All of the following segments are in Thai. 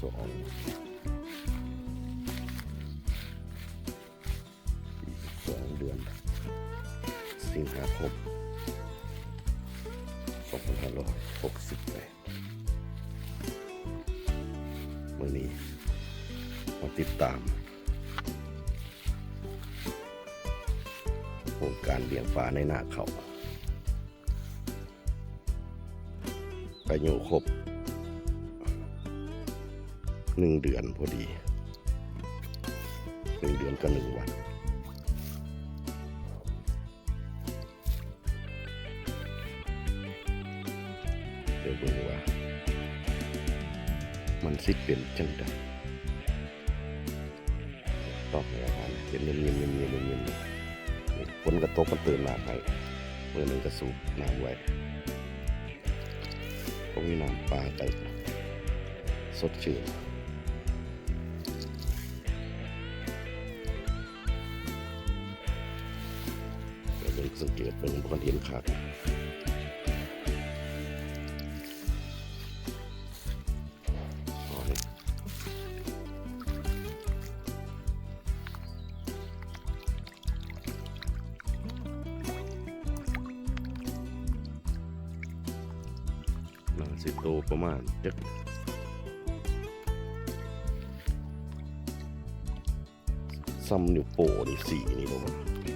สองสองเดือน สิงหาคมสองพันห้าร้อยหกสิบแปดเมื่อนี้มาติดตามโครงการเลี้ยงปลาในหน้าเขาไปอยู่ครบ หนึ่งเดือนพอดีหนึ่งเดือนกับหนึ่งวันเดี๋ยวเบิ่งว่า มันสิเป็นจังใดต้องให้อาหารเป็นเงียบๆเยบๆเยบๆเงียบๆนี่ฝนกระตกมันเติมน้ำให้เมื่อหนึ่งกระสูบน้ำไว้พวกนี้น้ำปลาไก่สดชื่น สังเกตเป็นคนเห็นขาดน่าสิโตประมาณจักซ้ำนิ้วโป้นี่สี่นี่บ่วะมาม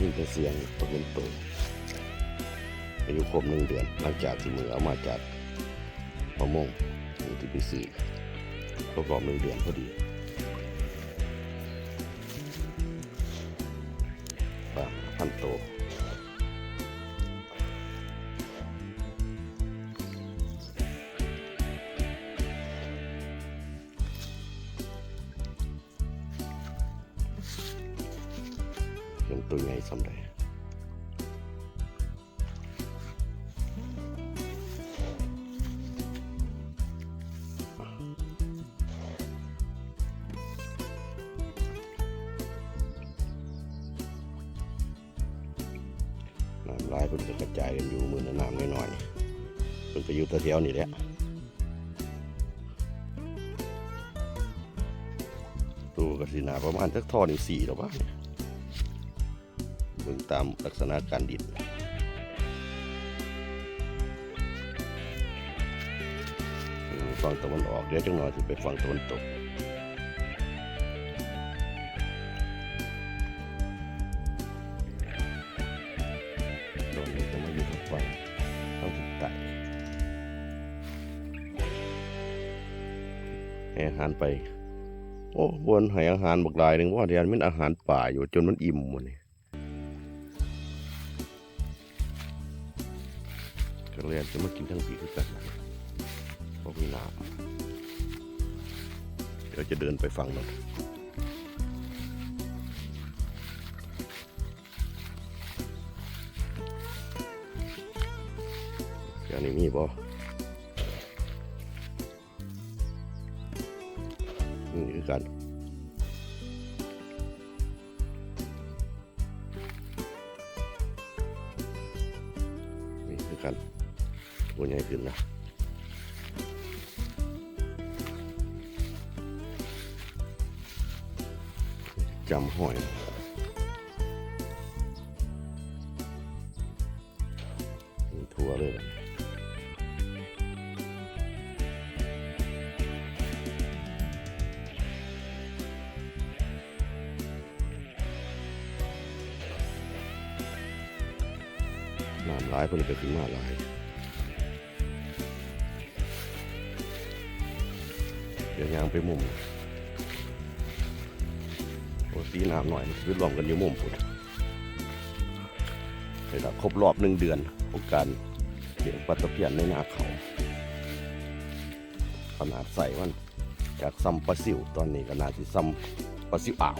นี่เป็นเสียงตะเวนโตอายุครบหนึ่งเดือน หลังจากที่มือเอามาจากมะม่วงที่ไปซื้อคระกอบหนึ่งเดือนพอดีปลาพันโต ตัวใหญ่สำเร็จน้ำลายเพิ่นก็กระจายกันอยู่มือละน้ำน้อยๆเพิ่นก็อยู่แถวนี่แหละตัวกสินาประมาณสักท่อนี่สี่หรอวะเนี่ย บิ่งตามลักษณะการดินฝั่งตะวันออกเดี๋ยวจังหน่อยจะไปฝั่งตะวันตกโดนนี้จะมาอยู่ทางฝั่งทางทิศใต้ให้อาหารไป โอ้บนให้อาหารบักหลายหนึ่งว่าเดี๋ยวมันอาหารป่าอยู่จนมันอิ่มหมดนี่ ก็เลยจะมากินทั้งปีคือกันเพราะมีน้ำเดี๋ยวจะเดินไปฝั่งนั้นเดี๋ยวนี้มีบ่นี่คือกันนี่คือกัน ตัวใหญ่ขึ้นนะจำหอยมีทั่วเลยน้ำร้ายเพิ่นก็ขึ้นมาหลาย เดี๋ยวยางไปมุมโอ้ตีน้ำหน่อยมันรวมกันอยู่มุมพุ่นไปละครบรอบหนึ่งเดือนของการเลี้ยงปลาตะเพียนในนาเขา ขนาดใส่มันจากซ้ำปลาซิวตอนนี้ก็น่าที่ซ้ำปลาซิวอ่าว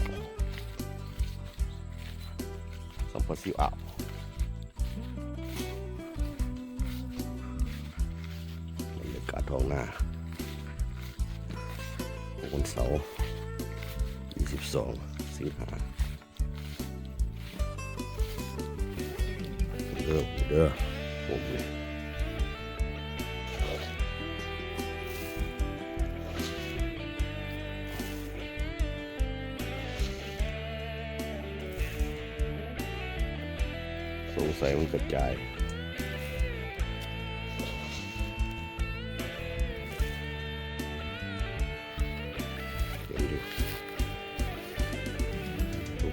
ซ้ำปลาซิวอ่าวบรรยากาศท้องนา ของวันเสาร์22 สิงหาเด้อเด้อผมเนี่ยสงสัยมันกระจาย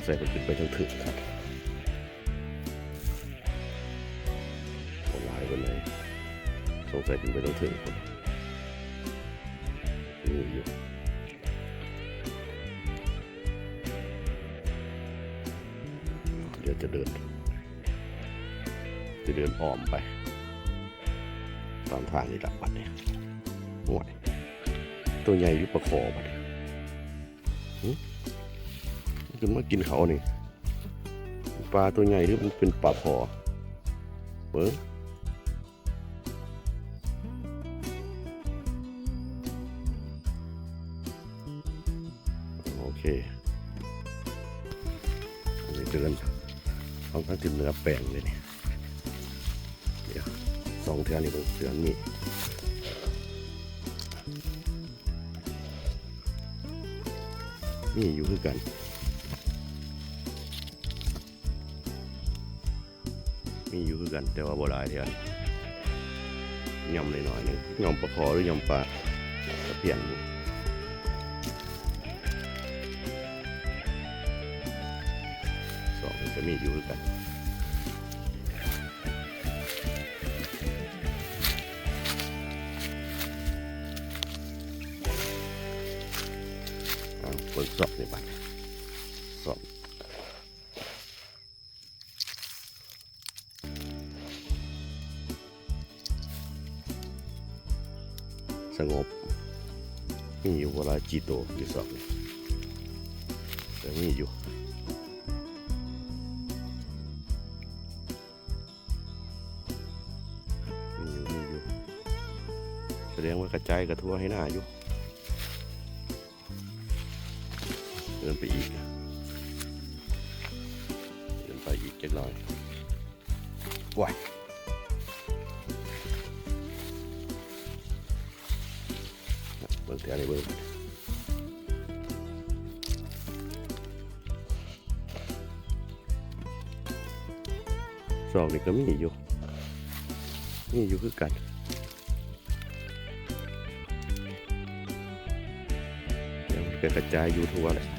สงสัยมันขึ้นไปทั้งถึงครับโหลายกันเลยสงสัยขึ้นไปทั้งถึงคนนี่อยู่เดี๋ยวจะเดิน จะเดินอ้อมไปตามทางนี่หละบัดเนี่ยห่วยตัวใหญ่ยุบประคอบัดเนี่ย ขึ้นมากินเขานี่ ปลาตัวใหญ่หรือมันเป็นปลาคอเบิ้งโอเค อันนี้เดินค่อนข้างถึงเนื้อแป้งเลยเนี่ยเดี๋ยวสองเทือนี่เบิ่งเทือนนี่นี่อยู่คือกัน มีอยู่คือกัน แต่ว่าบ่หลายเทือนยำหน่อยๆหนึงยำปลาคอหรือยำปลาตะเพียนสองนี่ก็มีอยู่คือกันอ่าเปิดสอบในบัตร สงบ มีอยู่เวลาจีโตอยู่สอบนี่แต่มีอยู่มีอยู่มีอยู่แสดงว่ากระจายกระทั่วให้หน้าอยู่เดินไปอีกเดินไปอีกเจ็ดร้อยว้า ยเบิ่งเท่านี้เบิ่งสองนี่ก็มีอยู่มีอยู่คือกันเดี๋ยวมันก็กระจายอยู่ทั่วเลย